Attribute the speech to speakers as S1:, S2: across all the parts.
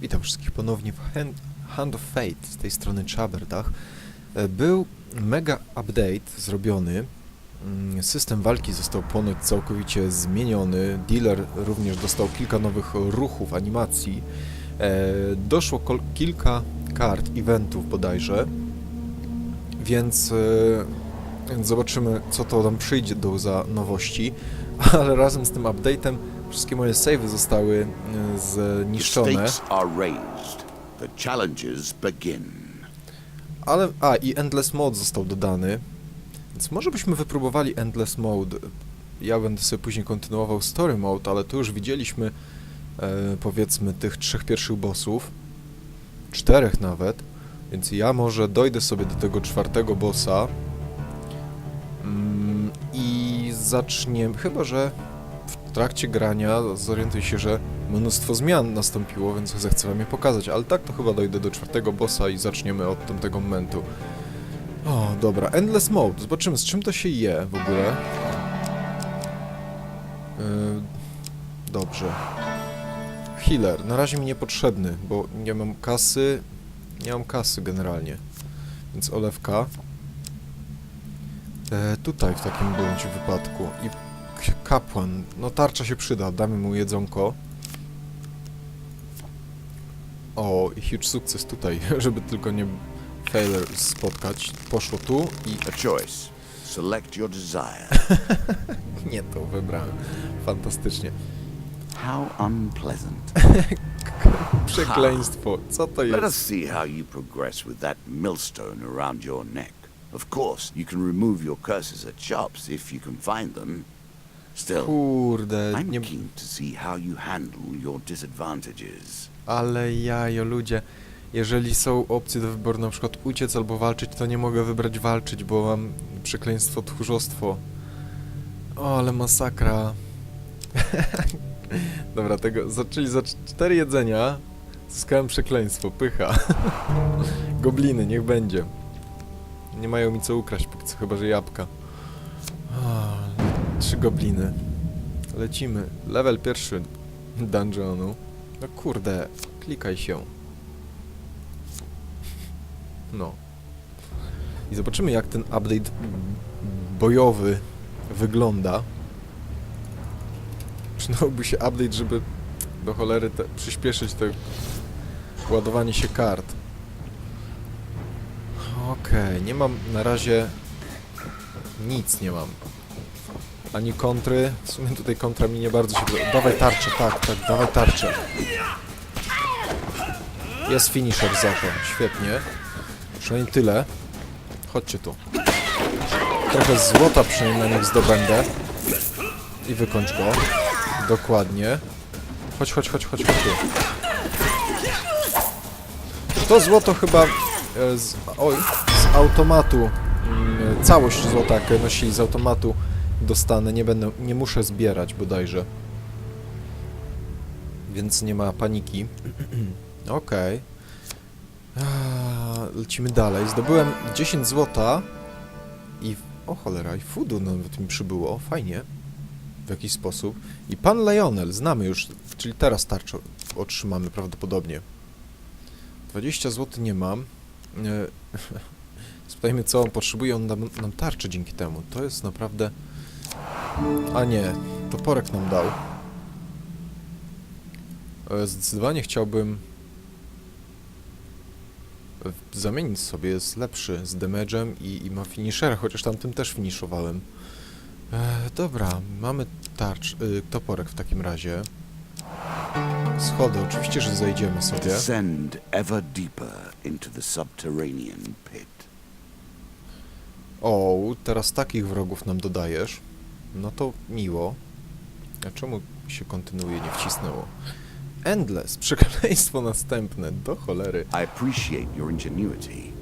S1: Witam wszystkich ponownie w Hand, of Fate z tej strony Chaberdach. E, Był mega update zrobiony. Mm, System walki został ponoć całkowicie zmieniony. Dealer również dostał kilka nowych ruchów, animacji. E, Doszło kilka kart, eventów bodajże. Więc, e, zobaczymy, co to nam przyjdzie do za nowości. Ale razem z tym update'em wszystkie moje savey zostały e, zniszczone. Ale, a i Endless Mode został dodany, więc może byśmy wypróbowali Endless Mode. Ja będę sobie później kontynuował Story Mode, ale tu już widzieliśmy e, powiedzmy tych trzech pierwszych bossów, czterech nawet, więc ja może dojdę sobie do tego czwartego bossa. Mm, i zaczniemy, chyba że w trakcie grania zorientuję się, że mnóstwo zmian nastąpiło, więc zechcę wam je pokazać, ale tak to chyba dojdę do czwartego bossa i zaczniemy od tamtego momentu. O, dobra, Endless Mode, zobaczymy z czym to się je w ogóle. Yy, dobrze. Healer, na razie mi niepotrzebny, bo nie mam kasy, nie mam kasy generalnie, więc olewka. E, tutaj w takim bądź wypadku i kapłan, no tarcza się przyda, damy mu jedzonko. O, i huge sukces tutaj, żeby tylko nie failure spotkać. Poszło tu i
S2: A choice. Select your desire.
S1: nie to wybrałem. Fantastycznie.
S2: How unpleasant.
S1: Przekleństwo, co to
S2: Let us
S1: jest?
S2: see how you progress with that millstone around your neck. Of course, you can remove your curses at shops if you can find them. Still,
S1: Kurde,
S2: I'm
S1: nie...
S2: keen to see how you handle your disadvantages.
S1: Ale jajo, ludzie. Jeżeli są opcje do wyboru, na przykład uciec albo walczyć, to nie mogę wybrać walczyć, bo mam przekleństwo, tchórzostwo. O, ale masakra. Dobra, tego, zaczęli za cz- cztery jedzenia. Zyskałem przekleństwo, pycha. Gobliny, niech będzie. Nie mają mi co ukraść, póki co, chyba że jabłka. Trzy gobliny. Lecimy. Level pierwszy dungeonu. No kurde, klikaj się. No. I zobaczymy jak ten update bojowy wygląda. Przydałby się update, żeby do cholery te, przyspieszyć to ładowanie się kart. Okej, nie mam na razie nic nie mam. Ani kontry. W sumie tutaj kontra mi nie bardzo się. Dawaj tarczę, tak, tak, dawaj tarczę. Jest finisher za to, świetnie. Przynajmniej tyle. Chodźcie tu. Trochę złota przynajmniej na nich zdobędę. I wykończ go. Dokładnie. Chodź, chodź, chodź, chodź, chodź. To złoto chyba e, z, oj, z automatu. mm, Całość złota, jak nosili z automatu dostanę. Nie będę, nie muszę zbierać bodajże. Więc nie ma paniki. Okej. A, Lecimy dalej. Zdobyłem 10 złota i... O cholera, i foodu nawet mi przybyło. Fajnie. W jakiś sposób. I pan Lionel, znamy już, czyli teraz tarczę otrzymamy prawdopodobnie. 20 zł nie mam. E, Spytajmy, co on potrzebuje. On nam, nam tarczy dzięki temu. To jest naprawdę... A nie, toporek nam dał. E, Zdecydowanie chciałbym zamienić sobie, jest lepszy z damage'em i, i ma finishera, chociaż tamtym też finishowałem. E, dobra, mamy tarcz, y, toporek w takim razie. Schody, oczywiście, że zejdziemy sobie.
S2: Descend ever deeper into the subterranean pit.
S1: O, teraz takich wrogów nam dodajesz. No to miło. A czemu się kontynuuje, nie wcisnęło? Endless, przekleństwo następne, do cholery.
S2: I appreciate your ingenuity.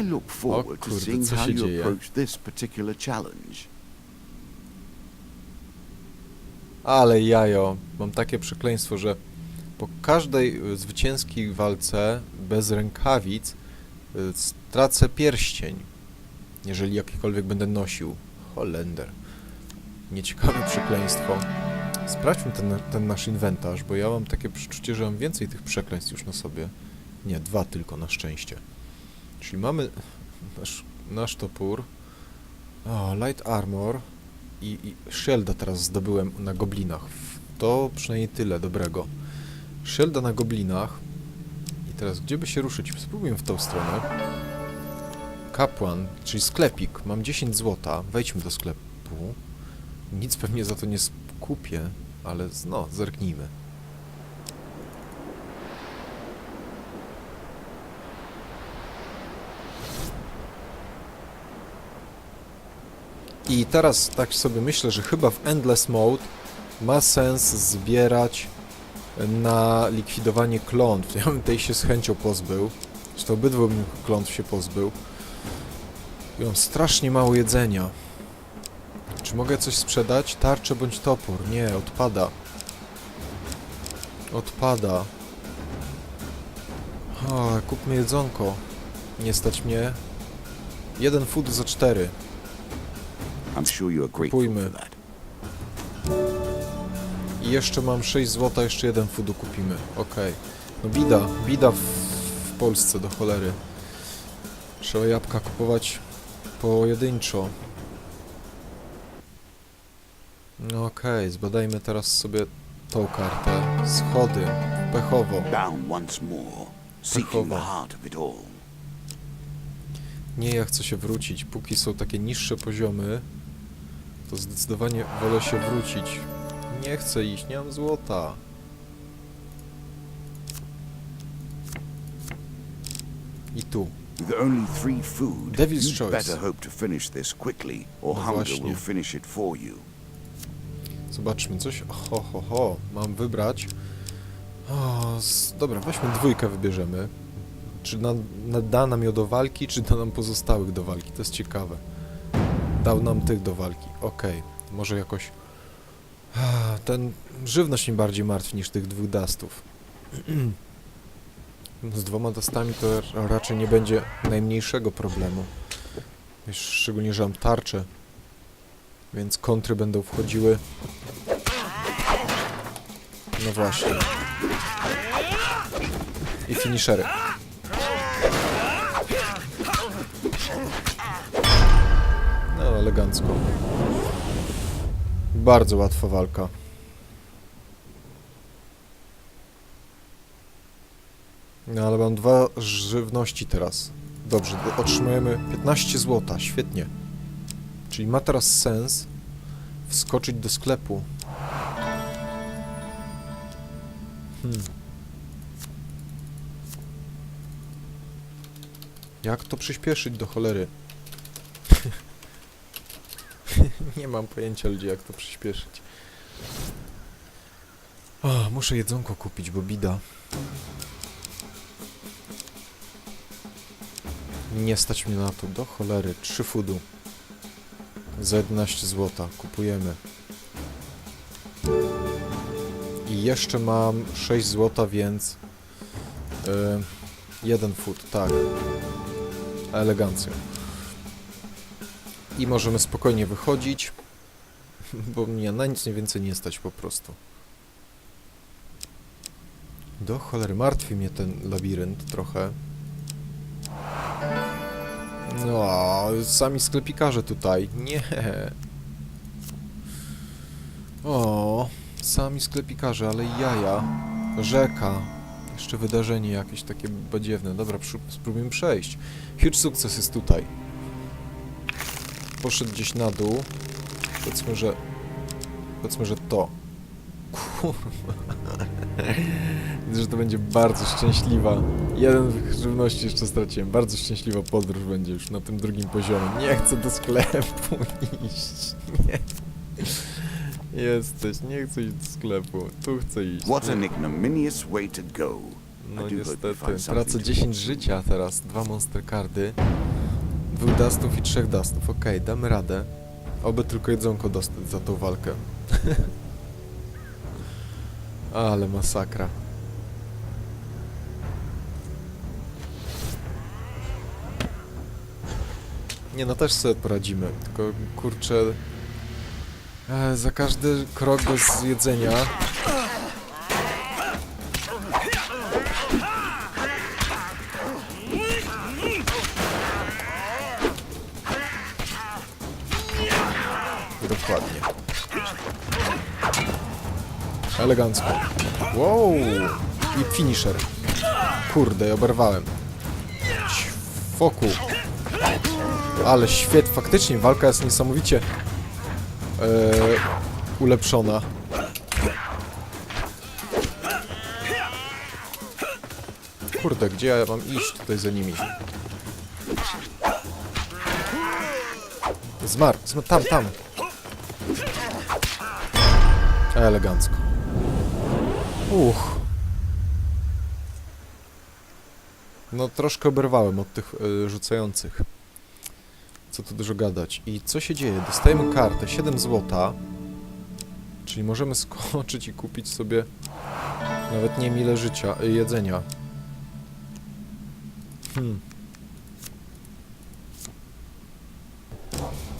S2: I look forward to seeing
S1: co
S2: how
S1: się
S2: you
S1: dzieje?
S2: approach this particular challenge.
S1: Ale jajo, mam takie przekleństwo, że po każdej y, zwycięskiej walce bez rękawic y, stracę pierścień, jeżeli jakikolwiek będę nosił. Holender. Nieciekawe przekleństwo. Sprawdźmy ten, ten nasz inwentarz, bo ja mam takie przeczucie, że mam więcej tych przekleństw już na sobie. Nie, dwa tylko na szczęście. Czyli mamy nasz, nasz topór, o, light armor i, i shielda teraz zdobyłem na goblinach. To przynajmniej tyle dobrego. Shielda na goblinach. I teraz gdzie by się ruszyć? Spróbujmy w tą stronę. Kapłan, czyli sklepik. Mam 10 złota. Wejdźmy do sklepu. Nic pewnie za to nie kupię, ale no, zerknijmy. I teraz tak sobie myślę, że chyba w Endless Mode ma sens zbierać na likwidowanie klątw. Ja bym tej się z chęcią pozbył. Zresztą obydwu bym klątw się pozbył. I mam strasznie mało jedzenia. Czy mogę coś sprzedać? Tarczę bądź topór? Nie, odpada. Odpada. O, kupmy jedzonko. Nie stać mnie. Jeden food za cztery. Kupujmy. I jeszcze mam 6 złota, jeszcze jeden foodu kupimy. Okej. No bida, bida w, w Polsce do cholery. Trzeba jabłka kupować pojedynczo. No okej, zbadajmy teraz sobie tą kartę. Schody, pechowo. Pechowo. Nie, ja chcę się wrócić. Póki są takie niższe poziomy, to zdecydowanie wolę się wrócić. Nie chcę iść, nie mam złota. I tu.
S2: With only three food,
S1: Devil's
S2: you'd
S1: choice.
S2: better hope to finish this quickly, or
S1: No
S2: hunger
S1: właśnie.
S2: will finish it for you.
S1: Zobaczmy coś. Ho, ho, ho. Mam wybrać. O, z... Dobra, weźmy dwójkę, wybierzemy. Czy na, na, da nam ją do walki, czy da nam pozostałych do walki? To jest ciekawe. Dał nam tych do walki. Okej. Może jakoś... Ten żywność mnie bardziej martwi niż tych dwóch dustów. Z dwoma dustami to ra- raczej nie będzie najmniejszego problemu. Szczególnie, że mam tarczę. Więc kontry będą wchodziły no właśnie. I finishery. No, elegancko. Bardzo łatwa walka. No, ale mam dwa żywności teraz. Dobrze, do- otrzymujemy 15 złota, świetnie. Czyli ma teraz sens wskoczyć do sklepu Hmm. Jak to przyspieszyć do cholery? Nie mam pojęcia ludzi jak to przyspieszyć. O, muszę jedzonko kupić, bo bida. Nie stać mnie na to, do cholery. Trzy foodu. Za 11 zł. Kupujemy. I jeszcze mam 6 zł, więc... Yy, jeden food, tak. Elegancja. I możemy spokojnie wychodzić, bo mnie na nic więcej nie stać po prostu. Do cholery, martwi mnie ten labirynt trochę. No, sami sklepikarze tutaj. Nie. O, sami sklepikarze, ale jaja. Rzeka. Jeszcze wydarzenie jakieś takie badziewne. Dobra, spróbujmy przejść. Huge sukces jest tutaj. Poszedł gdzieś na dół. Powiedzmy, że... Powiedzmy, że to. Kurwa. Widzę, że to będzie bardzo szczęśliwa. Jeden w żywności jeszcze straciłem. Bardzo szczęśliwa podróż będzie już na tym drugim poziomie. Nie chcę do sklepu iść. Nie. Jesteś, nie chcę iść do sklepu. Tu chcę iść.
S2: What an ignominious way to go.
S1: No niestety, tracę
S2: to
S1: 10
S2: eat.
S1: życia teraz, dwa monster cardy, dwóch dustów i trzech dustów. Okej, damy radę. Oby tylko jedzonko dostać za tą walkę. Ale masakra. Nie no, też sobie poradzimy, tylko kurczę... E, za każdy krok bez jedzenia. Elegancko. Wow! I finisher. Kurde, oberwałem. Foku. Ale świet, faktycznie walka jest niesamowicie e, ulepszona. Kurde, gdzie ja mam iść tutaj za nimi? Zmarł, zmarł, tam, tam. Elegancko. Uch. No troszkę oberwałem od tych y, rzucających. Co tu dużo gadać. I co się dzieje? Dostajemy kartę, 7 złota. Czyli możemy skoczyć i kupić sobie nawet nie mile życia, y, jedzenia. Hmm.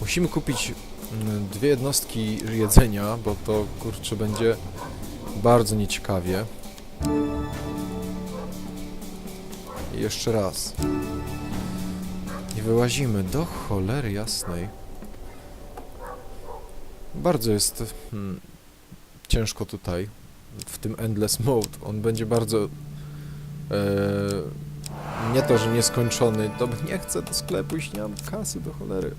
S1: Musimy kupić mm, dwie jednostki jedzenia, bo to kurczę będzie bardzo nieciekawie. I jeszcze raz. Nie wyłazimy do cholery jasnej. Bardzo jest hmm, ciężko tutaj w tym endless mode. On będzie bardzo e, nie to, że nieskończony. Dobra, nie chcę do sklepu iść, nie mam kasy do cholery.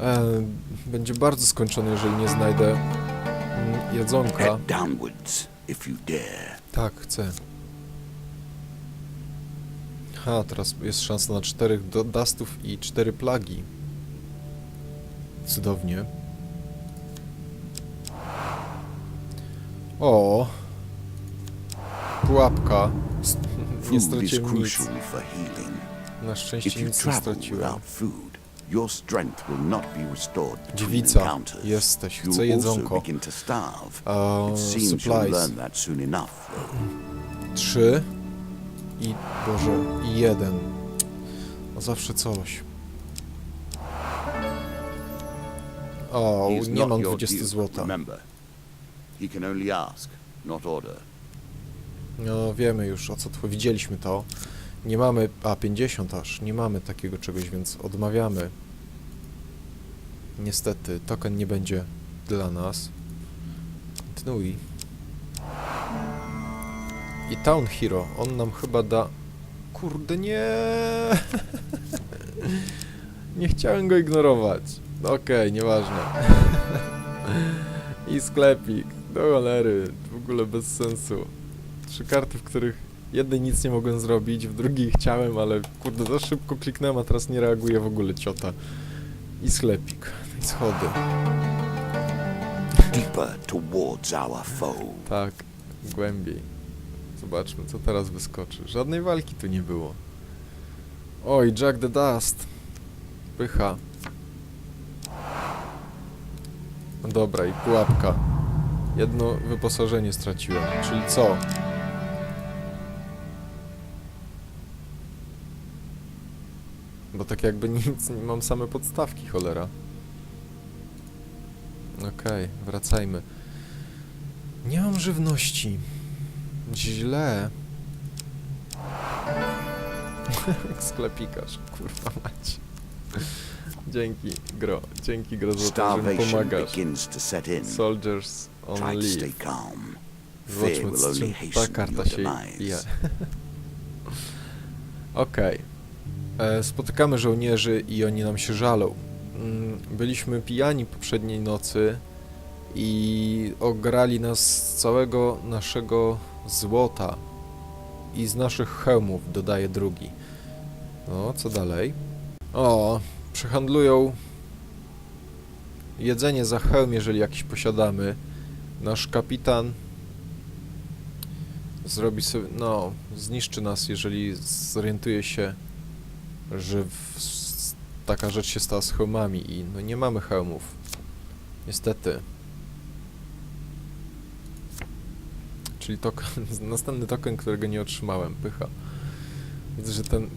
S1: E, będzie bardzo skończony, jeżeli nie znajdę jedzonka.
S2: Head downwards, if you dare.
S1: Tak, chcę. Ha, teraz jest szansa na czterech do dustów i cztery plagi. Cudownie. O! Pułapka. Nie straciłem nic. Na szczęście nic nie straciłem.
S2: Your strength will not be restored between
S1: Dziewica,
S2: encounters.
S1: jesteś, chcę
S2: also
S1: jedzonko.
S2: begin to starve.
S1: A,
S2: It seems you'll
S1: supplies.
S2: learn that soon enough, though.
S1: Trzy. I, Boże, i jeden. No zawsze coś. O, nie
S2: not
S1: mam
S2: your
S1: 20
S2: dupe,
S1: złota.
S2: Remember, he can only ask, not order.
S1: No wiemy już o co tu widzieliśmy to. Nie mamy, a 50 aż, nie mamy takiego czegoś, więc odmawiamy. Niestety, token nie będzie dla nas. Kontynuuj. I Town Hero, on nam chyba da... Kurde, nie! nie chciałem go ignorować. No Okej, nieważne. I sklepik. Do cholery, w ogóle bez sensu trzy karty, w których jednej nic nie mogłem zrobić, w drugiej chciałem, ale kurde, za szybko kliknąłem, a teraz nie reaguje w ogóle ciota. I sklepik, i schody.
S2: Deeper towards our foe.
S1: Tak, głębiej. Zobaczmy, co teraz wyskoczy. Żadnej walki tu nie było. Oj, Jack the Dust. Pycha. No dobra, i pułapka. Jedno wyposażenie straciłem. Czyli co? Bo tak jakby nic, nie mam same podstawki, cholera. Okej, wracajmy. Nie mam żywności. Źle. Sklepikarz, kurwa mać. Dzięki, Gro. Dzięki, Gro, za to, że mi pomagasz. Soldiers on leave. Zobaczmy, z czym ta karta się je. Okej. E, Spotykamy żołnierzy i oni nam się żalą. Mm, Byliśmy pijani poprzedniej nocy i ograli nas z całego naszego złota i z naszych hełmów, dodaje drugi. No, co dalej? O, przehandlują jedzenie za hełm, jeżeli jakiś posiadamy. Nasz kapitan zrobi sobie, no, zniszczy nas, jeżeli zorientuje się, że w, taka rzecz się stała z hełmami i no nie mamy hełmów. Niestety. Czyli token, następny token, którego nie otrzymałem, pycha. Widzę, że ten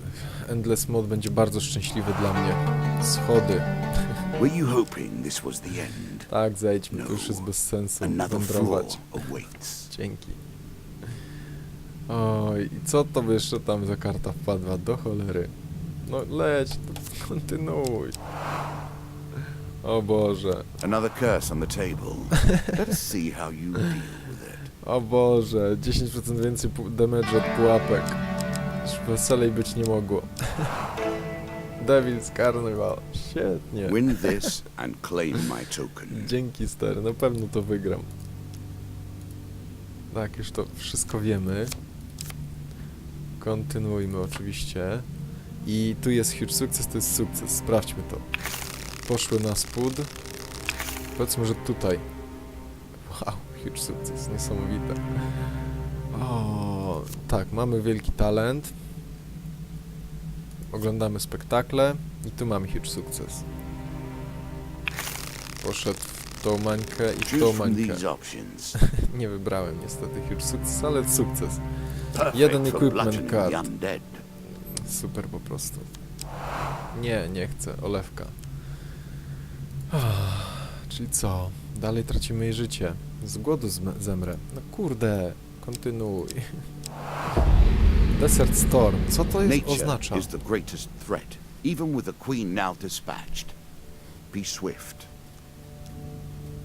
S1: Endless Mode będzie bardzo szczęśliwy dla mnie. Schody.
S2: Were you hoping this was the end?
S1: Tak, zejdźmy, to
S2: No.
S1: już jest bez sensu wędrować. Dzięki. Oj, i co to by jeszcze tam za karta wpadła? Do cholery. No leć, to kontynuuj. O Boże,
S2: Another curse on the table. Let us see how you deal with it.
S1: o Boże, 10% więcej damage od pułapek. Już weselej być nie mogło. Devil's Carnival, świetnie.
S2: Win this and claim my token.
S1: Dzięki stary, na pewno to wygram. Tak, już to wszystko wiemy. Kontynuujmy oczywiście. I tu jest huge sukces, to jest sukces. Sprawdźmy to. Poszły na spód. Powiedzmy, że tutaj. Wow, huge sukces, niesamowite. O, tak, mamy wielki talent. Oglądamy spektakle i tu mamy huge sukces. Poszedł w tą mańkę i w tą mańkę. Nie wybrałem niestety huge sukces, ale sukces. Jeden equipment card. Super po prostu. Nie, nie chcę. Olewka. Czyli co? Dalej tracimy jej życie. Z głodu zemrę. No kurde, kontynuuj. Desert Storm. Co to jest oznacza?
S2: is the greatest threat, even with the queen now dispatched. Be swift.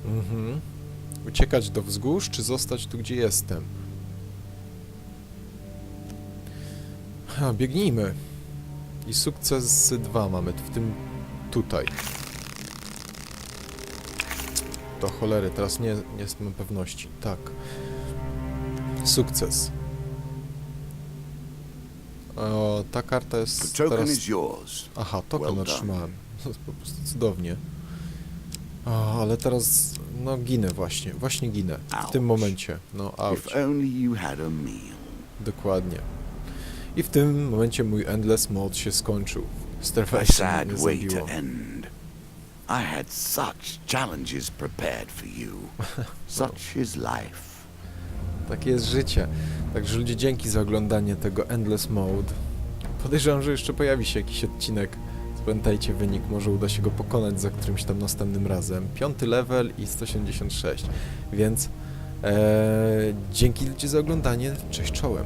S1: Mhm. Uciekać do wzgórz, czy zostać tu, gdzie jestem? Ha, biegnijmy. I sukces 2 mamy, w tym tutaj. To cholery, teraz nie, nie mam pewności. Tak. Sukces. O, ta karta jest teraz... Aha, token otrzymałem. To jest po prostu cudownie. O, ale teraz, no ginę właśnie, właśnie ginę. W tym
S2: Ouch.
S1: momencie. No,
S2: meal.
S1: Dokładnie. I w tym momencie mój Endless Mode się skończył.
S2: Sad
S1: mnie
S2: way
S1: zabiło.
S2: to end. I had such challenges prepared for you. Such is life.
S1: Takie jest życie. Także ludzie, dzięki za oglądanie tego Endless Mode. Podejrzewam, że jeszcze pojawi się jakiś odcinek. Pamiętajcie wynik, może uda się go pokonać za którymś tam następnym razem. Piąty level i 176. Więc e, dzięki ludzie za oglądanie. Cześć czołem.